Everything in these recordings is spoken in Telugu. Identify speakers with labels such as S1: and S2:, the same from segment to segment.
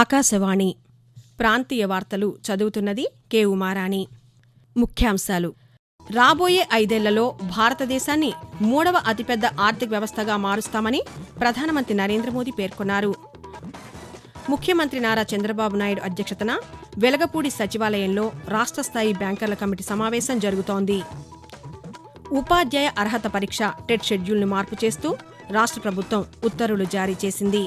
S1: ఆకాశవాణి ప్రాంతీయ వార్తలు చదువుతున్నది కే ఉమారాణి ముఖ్యాంశాలు రాబోయే ఐదేళ్లలో భారతదేశాన్ని మూడవ అతిపెద్ద ఆర్థిక వ్యవస్థగా మారుస్తామని ప్రధానమంత్రి నరేంద్ర మోదీ పేర్కొన్నారు ముఖ్యమంత్రి నారా చంద్రబాబు నాయుడు అధ్యక్షతన వెలగపూడి సచివాలయంలో రాష్ట్ర స్థాయి బ్యాంకర్ల కమిటీ సమావేశం జరుగుతోంది ఉపాధ్యాయ అర్హత పరీక్ష టెట్ షెడ్యూల్ను మార్పు చేస్తూ రాష్ట్ర ప్రభుత్వం ఉత్తర్వులు జారీ చేసింది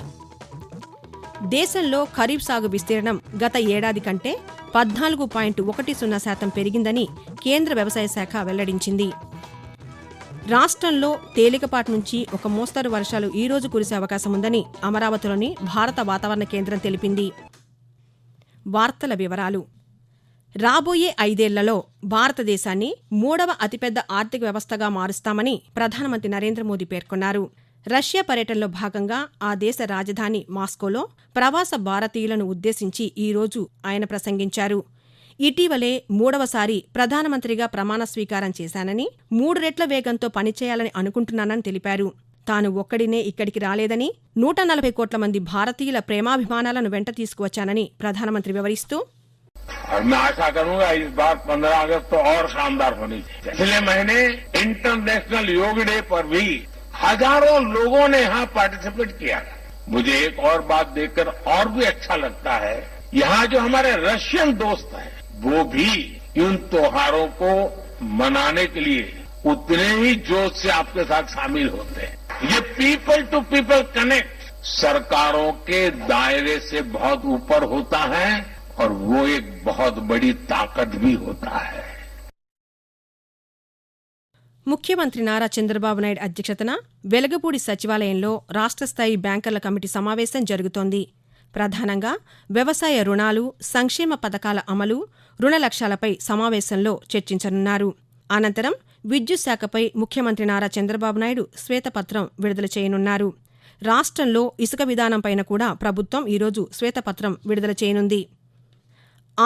S1: దేశంలో ఖరీఫ్ సాగు విస్తీర్ణం గత ఏడాది కంటే పద్నాలుగు పాయింట్ ఒకటి సున్నా శాతం పెరిగిందని కేంద్ర వ్యవసాయ శాఖ వెల్లడించింది రాష్ట్రంలో తేలికపాటి నుంచి ఒక మోస్తరు వర్షాలు ఈ రోజు కురిసే అవకాశం ఉందని అమరావతిలోని భారత వాతావరణ కేంద్రం తెలిపింది వార్తల వివరాలు రాబోయే ఐదేళ్లలో భారతదేశాన్ని మూడవ అతిపెద్ద ఆర్థిక వ్యవస్థగా మారుస్తామని ప్రధానమంత్రి నరేంద్ర మోదీ పేర్కొన్నారు రష్యా పర్యటనలో భాగంగా ఆ దేశ రాజధాని మాస్కోలో ప్రవాస భారతీయులను ఉద్దేశించి ఈరోజు ఆయన ప్రసంగించారు ఇటీవలే మూడవసారి ప్రధానమంత్రిగా ప్రమాణ స్వీకారం చేశానని మూడు రెట్ల వేగంతో పనిచేయాలని అనుకుంటున్నానని తెలిపారు తాను ఒక్కడినే ఇక్కడికి రాలేదని నూట నలభై కోట్ల మంది భారతీయుల ప్రేమాభిమానాలను వెంట తీసుకువచ్చానని ప్రధానమంత్రి వివరిస్తూ ఇంటర్నేషనల్ యోగ డే పర్ వీ हजारों लोगों ने यहां पार्टिसिपेट किया मुझे एक और बात देखकर और भी अच्छा लगता है यहां जो हमारे रशियन दोस्त हैं वो भी इन त्योहारों को मनाने के लिए उतने ही जोश से आपके साथ शामिल होते हैं ये पीपल टू पीपल कनेक्ट सरकारों के दायरे से बहुत ऊपर होता है और वो एक बहुत बड़ी ताकत भी होता है ముఖ్యమంత్రి నారా చంద్రబాబు నాయుడు అధ్యక్షతన వెలగపూడి సచివాలయంలో రాష్ట్రస్థాయి బ్యాంకర్ల కమిటీ సమావేశం జరుగుతోంది ప్రధానంగా వ్యవసాయ రుణాలు సంక్షేమ పథకాల అమలు రుణ లక్ష్యాలపై సమావేశంలో చర్చించనున్నారు అనంతరం విద్యుత్ శాఖపై ముఖ్యమంత్రి నారా చంద్రబాబు నాయుడు శ్వేతపత్రం విడుదల చేయనున్నారు రాష్ట్రంలో ఇసుక విధానంపైన కూడా ప్రభుత్వం ఈరోజు శ్వేతపత్రం విడుదల చేయనుంది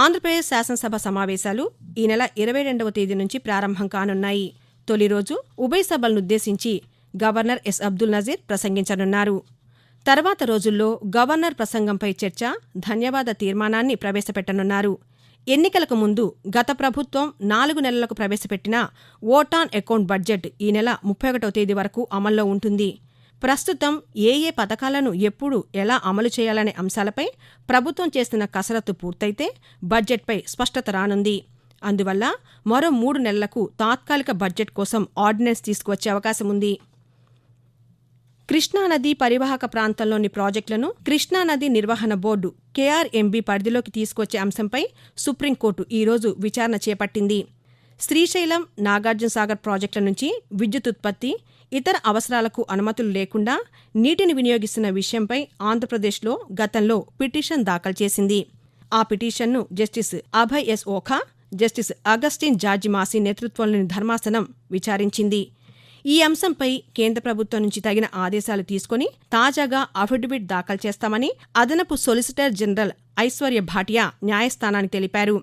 S1: ఆంధ్రప్రదేశ్ శాసనసభ సమావేశాలు ఈ నెల ఇరవై రెండవ తేదీ నుంచి ప్రారంభం కానున్నాయి తొలి రోజు ఉభయ సభలనుద్దేశించి గవర్నర్ ఎస్ అబ్దుల్ నజీర్ ప్రసంగించనున్నారు తర్వాత రోజుల్లో గవర్నర్ ప్రసంగంపై చర్చ ధన్యవాద తీర్మానాన్ని ప్రవేశపెట్టనున్నారు ఎన్నికలకు ముందు గత ప్రభుత్వం నాలుగు నెలలకు ప్రవేశపెట్టిన ఓటాన్ అకౌంట్ బడ్జెట్ ఈ నెల ముప్పై ఒకటో తేదీ వరకు అమల్లో ఉంటుంది ప్రస్తుతం ఏ ఏ పథకాలను ఎప్పుడు ఎలా అమలు చేయాలనే అంశాలపై ప్రభుత్వం చేస్తున్న కసరత్తు పూర్తయితే బడ్జెట్పై స్పష్టత రానుంది అందువల్ల మరో మూడు నెలలకు తాత్కాలిక బడ్జెట్ కోసం ఆర్డినెన్స్ తీసుకువచ్చే అవకాశం ఉంది కృష్ణానది పరివాహక ప్రాంతంలోని ప్రాజెక్టులను కృష్ణానది నిర్వహణ బోర్డు కేఆర్ఎంబీ పరిధిలోకి తీసుకొచ్చే అంశంపై సుప్రీంకోర్టు ఈరోజు విచారణ చేపట్టింది శ్రీశైలం నాగార్జునసాగర్ ప్రాజెక్టుల నుంచి విద్యుత్ ఉత్పత్తి ఇతర అవసరాలకు అనుమతులు లేకుండా నీటిని వినియోగిస్తున్న విషయంపై ఆంధ్రప్రదేశ్లో గతంలో పిటిషన్ దాఖలు చేసింది ఆ పిటిషన్ను justice Abhay S Oka justice Augustine George Masih నేతృత్వంలోని ధర్మాసనం విచారించింది ఈ అంశంపై కేంద్ర ప్రభుత్వం నుంచి తగిన ఆదేశాలు తీసుకుని తాజాగా అఫిడవిట్ దాఖలు చేస్తామని అదనపు సొలిసిటర్ జనరల్ ఐశ్వర్య భాటియా న్యాయస్థానానికి తెలిపారు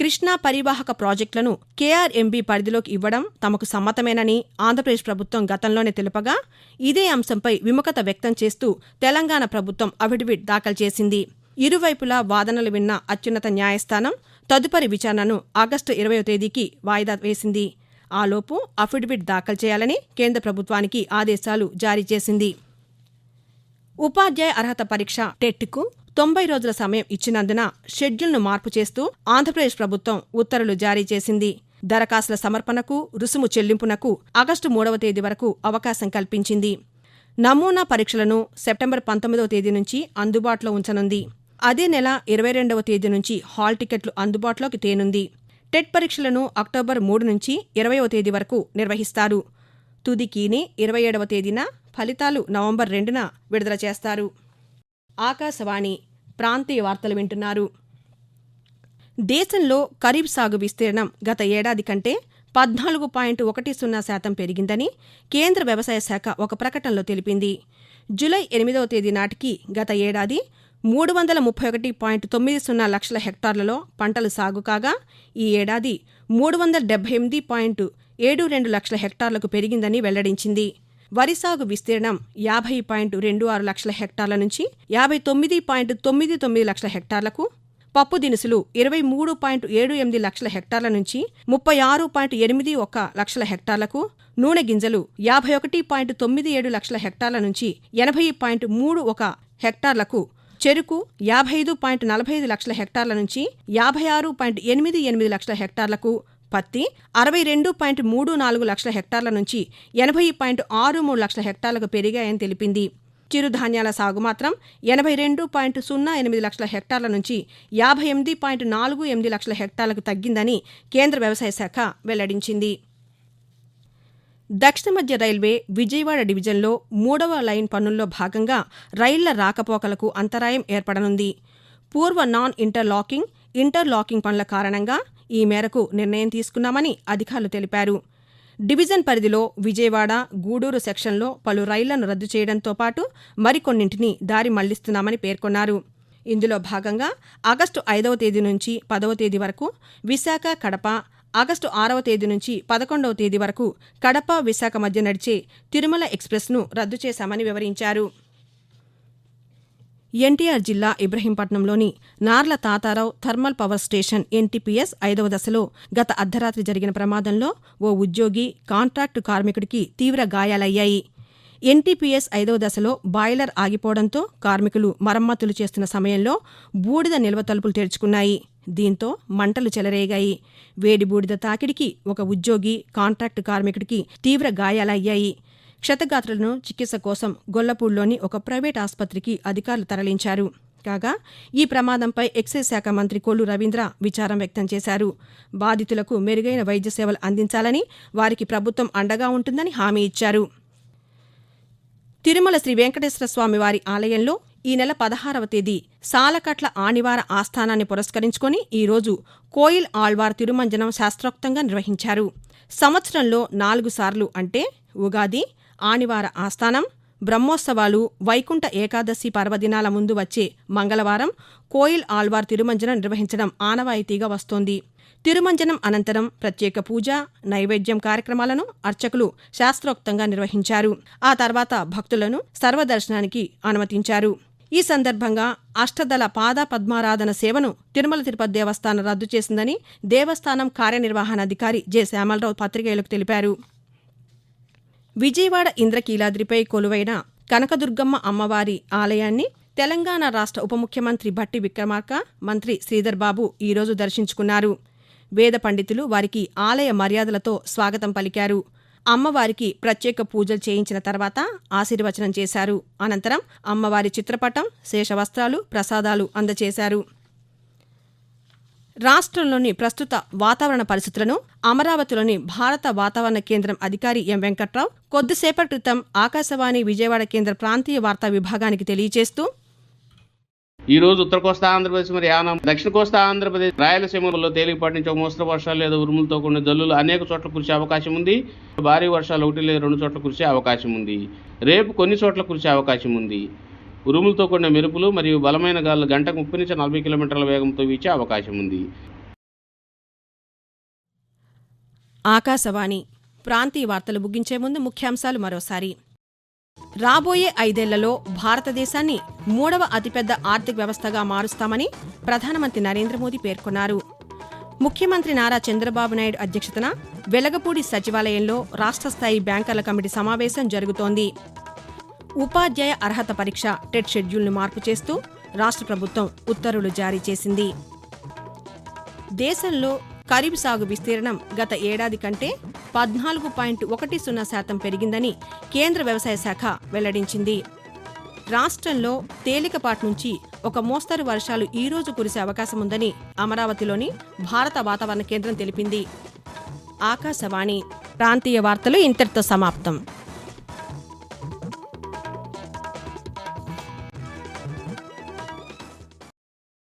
S1: కృష్ణా పరివాహక ప్రాజెక్టులను కేఆర్ఎంబీ పరిధిలోకి ఇవ్వడం తమకు సమ్మతమేనని ఆంధ్రప్రదేశ్ ప్రభుత్వం గతంలోనే తెలుపగా ఇదే అంశంపై విముఖత వ్యక్తం చేస్తూ తెలంగాణ ప్రభుత్వం అఫిడవిట్ దాఖలు చేసింది ఇరువైపులా వాదనలు విన్న అత్యున్నత న్యాయస్థానం తదుపరి విచారణను ఆగస్టు ఇరవయో తేదీకి వాయిదా వేసింది ఆలోపు అఫిడవిట్ దాఖలు చేయాలని కేంద్ర ప్రభుత్వానికి ఆదేశాలు జారీ చేసింది ఉపాధ్యాయ అర్హత పరీక్ష టెట్కు తొంభై రోజుల సమయం ఇచ్చినందున షెడ్యూల్ను మార్పు చేస్తూ ఆంధ్రప్రదేశ్ ప్రభుత్వం ఉత్తర్వులు జారీ చేసింది దరఖాస్తుల సమర్పణకు రుసుము చెల్లింపునకు ఆగస్టు మూడవ తేదీ వరకు అవకాశం కల్పించింది నమూనా పరీక్షలను సెప్టెంబర్ పంతొమ్మిదవ తేదీ నుంచి అందుబాటులో ఉంచనుంది అదే నెల ఇరవై రెండవ తేదీ నుంచి హాల్ టికెట్లు అందుబాటులోకి తేనుంది టెట్ పరీక్షలను అక్టోబర్ మూడు నుంచి ఇరవయవ తేదీ వరకు నిర్వహిస్తారు తుది కీని ఇరవై ఏడవ తేదీన ఫలితాలు నవంబర్ రెండున విడుదల చేస్తారు ఆకాశవాణి ప్రాంతీయ వార్తలు వింటున్నారు దేశంలో ఖరీఫ్ సాగు విస్తీర్ణం గత ఏడాది కంటే పద్నాలుగు పాయింట్ ఒకటి సున్నా శాతం పెరిగిందని కేంద్ర వ్యవసాయ శాఖ ఒక ప్రకటనలో తెలిపింది జులై ఎనిమిదవ తేదీ నాటికి గత ఏడాది మూడు వందల ముప్పై ఒకటి పాయింట్ తొమ్మిది సున్నా లక్షల హెక్టార్లలో పంటలు సాగు కాగా ఈ ఏడాది మూడు వందల డెబ్బై ఎనిమిది పాయింట్ ఏడు రెండు లక్షల హెక్టార్లకు పెరిగిందని వెల్లడించింది వరి సాగు విస్తీర్ణం యాభై పాయింట్ రెండు ఆరు లక్షల హెక్టార్ల నుంచి యాభై తొమ్మిది పాయింట్ తొమ్మిది తొమ్మిది లక్షల హెక్టార్లకు పప్పు దినుసులు ఇరవై మూడు పాయింట్ ఏడు ఎనిమిది లక్షల హెక్టార్ల నుంచి ముప్పై ఆరు పాయింట్ ఎనిమిది ఒక లక్షల హెక్టార్లకు నూనె గింజలు యాభై ఒకటి పాయింట్ తొమ్మిది ఏడు లక్షల హెక్టార్ల నుంచి ఎనభై పాయింట్ మూడు ఒక హెక్టార్లకు చెరుకు యాభై ఐదు పాయింట్ నలభై ఐదు లక్షల హెక్టార్ల నుంచి యాభై ఆరు పాయింట్ ఎనిమిది ఎనిమిది లక్షల హెక్టార్లకు పత్తి అరవై రెండు పాయింట్ మూడు నాలుగు లక్షల హెక్టార్ల నుంచి ఎనభై పాయింట్ ఆరు మూడు లక్షల హెక్టార్లకు పెరిగాయని తెలిపింది చిరుధాన్యాల సాగు మాత్రం ఎనభై రెండు పాయింట్ సున్నా ఎనిమిది లక్షల హెక్టార్ల నుంచి యాభై ఎనిమిది పాయింట్ నాలుగు ఎనిమిది లక్షల హెక్టార్లకు తగ్గిందని కేంద్ర వ్యవసాయ శాఖ వెల్లడించింది దక్షిణ మధ్య రైల్వే విజయవాడ డివిజన్లో మూడవ లైన్ పనుల్లో భాగంగా రైళ్ల రాకపోకలకు అంతరాయం ఏర్పడనుంది పూర్వ నాన్ ఇంటర్లాకింగ్ ఇంటర్లాకింగ్ పనుల కారణంగా ఈ మేరకు నిర్ణయం తీసుకున్నామని అధికారులు తెలిపారు డివిజన్ పరిధిలో విజయవాడ గూడూరు సెక్షన్లో పలు రైళ్లను రద్దు చేయడంతో పాటు మరికొన్నింటిని దారి మళ్లిస్తున్నామని పేర్కొన్నారు ఇందులో భాగంగా ఆగస్టు ఐదవ తేదీ నుంచి పదవ తేదీ వరకు విశాఖ కడప ఆగస్టు ఆరవ తేదీ నుంచి పదకొండవ తేదీ వరకు కడప విశాఖ మధ్య నడిచే తిరుమల ఎక్స్ప్రెస్ను రద్దు చేశామని వివరించారు ఎన్టీఆర్ జిల్లా ఇబ్రహీంపట్నంలోని Narla Tatarao thermal power station NTPS ఐదవ దశలో గత అర్ధరాత్రి జరిగిన ప్రమాదంలో ఓ ఉద్యోగి కాంట్రాక్టు కార్మికుడికి తీవ్ర గాయాలయ్యాయి ఎన్టీపీఎస్ ఐదవ దశలో బాయిలర్ ఆగిపోవడంతో కార్మికులు మరమ్మతులు చేస్తున్న సమయంలో బూడిద నిల్వ తలుపులు తెరుచుకున్నాయి దీంతో మంటలు చెలరేగాయి వేడి బూడిద తాకిడికి ఒక ఉద్యోగి కాంట్రాక్ట్ కార్మికుడికి తీవ్ర గాయాలయ్యాయి క్షతగాత్రులను చికిత్స కోసం గొల్లపూడ్లోని ఒక ప్రైవేట్ ఆసుపత్రికి అధికారులు తరలించారు కాగా ఈ ప్రమాదంపై ఎక్సైజ్ శాఖ మంత్రి కొల్లు రవీంద్ర విచారం వ్యక్తం చేశారు బాధితులకు మెరుగైన వైద్య సేవలు అందించాలని వారికి ప్రభుత్వం అండగా ఉంటుందని హామీ ఇచ్చారు తిరుమల శ్రీ వెంకటేశ్వర స్వామి వారి ఆలయంలో ఈ నెల పదహారవ తేదీ సాలకట్ల ఆనివార ఆస్థానాన్ని పురస్కరించుకుని ఈరోజు కోయిల్ ఆళ్వార్ తిరుమంజనం శాస్త్రోక్తంగా నిర్వహించారు సంవత్సరంలో నాలుగు సార్లు అంటే ఉగాది ఆనివార ఆస్థానం బ్రహ్మోత్సవాలు వైకుంఠ ఏకాదశి పర్వదినాల ముందు వచ్చే మంగళవారం కోయిల్ ఆళ్వార్ తిరుమంజనం నిర్వహించడం ఆనవాయితీగా వస్తోంది తిరుమంజనం అనంతరం ప్రత్యేక పూజ నైవేద్యం కార్యక్రమాలను అర్చకులు శాస్త్రోక్తంగా నిర్వహించారు ఆ తర్వాత భక్తులను సర్వదర్శనానికి అనుమతించారు ఈ సందర్భంగా అష్టదళ పాద పద్మారాధన సేవను తిరుమల తిరుపతి దేవస్థానం రద్దు చేసిందని దేవస్థానం కార్యనిర్వహణాధికారి జె శ్యామలరావు పత్రికేయులకు తెలిపారు విజయవాడ ఇంద్రకీలాద్రిపై కొలువైన కనకదుర్గమ్మ అమ్మవారి ఆలయాన్ని తెలంగాణ రాష్ట్ర ఉప ముఖ్యమంత్రి భట్టి విక్రమార్క మంత్రి శ్రీధర్ బాబు ఈరోజు దర్శించుకున్నారు వేద పండితులు వారికి ఆలయ మర్యాదలతో స్వాగతం పలికారు అమ్మవారికి ప్రత్యేక పూజలు చేయించిన తర్వాత ఆశీర్వచనం చేశారు అనంతరం అమ్మవారి చిత్రపటం శేషవస్త్రాలు ప్రసాదాలు అందజేశారు రాష్ట్రంలోని ప్రస్తుత వాతావరణ పరిస్థితులను అమరావతిలోని భారత వాతావరణ కేంద్రం అధికారి ఎం వెంకట్రావు కొద్దిసేపటి క్రితం ఆకాశవాణి విజయవాడ కేంద్ర ప్రాంతీయ వార్తా విభాగానికి తెలియజేస్తూ ఈ రోజు ఉత్తర కోస్తా ఆంధ్రప్రదేశ్ మరి యానం దక్షిణ కోస్తా ఆంధ్రప్రదేశ్ రాయలసీమలో తేలికపాటి నుంచి మోస్తరు వర్షాలు లేదా ఉరుములతో కూడిన జల్లులు అనేక చోట్ల కురిసే అవకాశం ఉంది భారీ వర్షాలు ఒకటి లేదా రెండు చోట్ల కురిసే అవకాశం ఉంది రేపు కొన్ని చోట్ల కురిసే అవకాశం ఉంది ఉరుములతో కూడిన మెరుపులు మరియు బలమైన గాలు గంటకు ముప్పై నుంచి నలభై కిలోమీటర్ల వేగంతో వీచే అవకాశం ఉంది ఆకాశవాణి ప్రాంతీయ వార్తలు ముగించే ముందు ముఖ్యాంశాలు మరోసారి రాబోయే ఐదేళ్లలో భారతదేశాన్ని మూడవ అతిపెద్ద ఆర్థిక వ్యవస్థగా మారుస్తామని ప్రధానమంత్రి నరేంద్ర మోదీ పేర్కొన్నారు ముఖ్యమంత్రి నారా చంద్రబాబు నాయుడు అధ్యక్షతన వెలగపూడి సచివాలయంలో రాష్ట్ర స్థాయి బ్యాంకర్ల కమిటీ సమావేశం జరుగుతోంది ఉపాధ్యాయ అర్హత పరీక్ష టెట్ షెడ్యూల్ను మార్పు చేస్తూ రాష్ట్ర ప్రభుత్వం ఉత్తర్వులు జారీ చేసింది దేశంలో ఖరీఫ్ సాగు విస్తీర్ణం గత ఏడాది కంటే పద్నాలుగు పాయింట్ ఒకటి సున్నా శాతం పెరిగిందని కేంద్ర వ్యవసాయ శాఖ వెల్లడించింది రాష్ట్రంలో తేలికపాటి నుంచి ఒక మోస్తరు వర్షాలు ఈ రోజు కురిసే అవకాశం ఉందని అమరావతిలోని భారత వాతావరణ కేంద్రం తెలిపింది ఆకాశవాణి ప్రాంతీయ వార్తలు ఇంతటితో సమాప్తం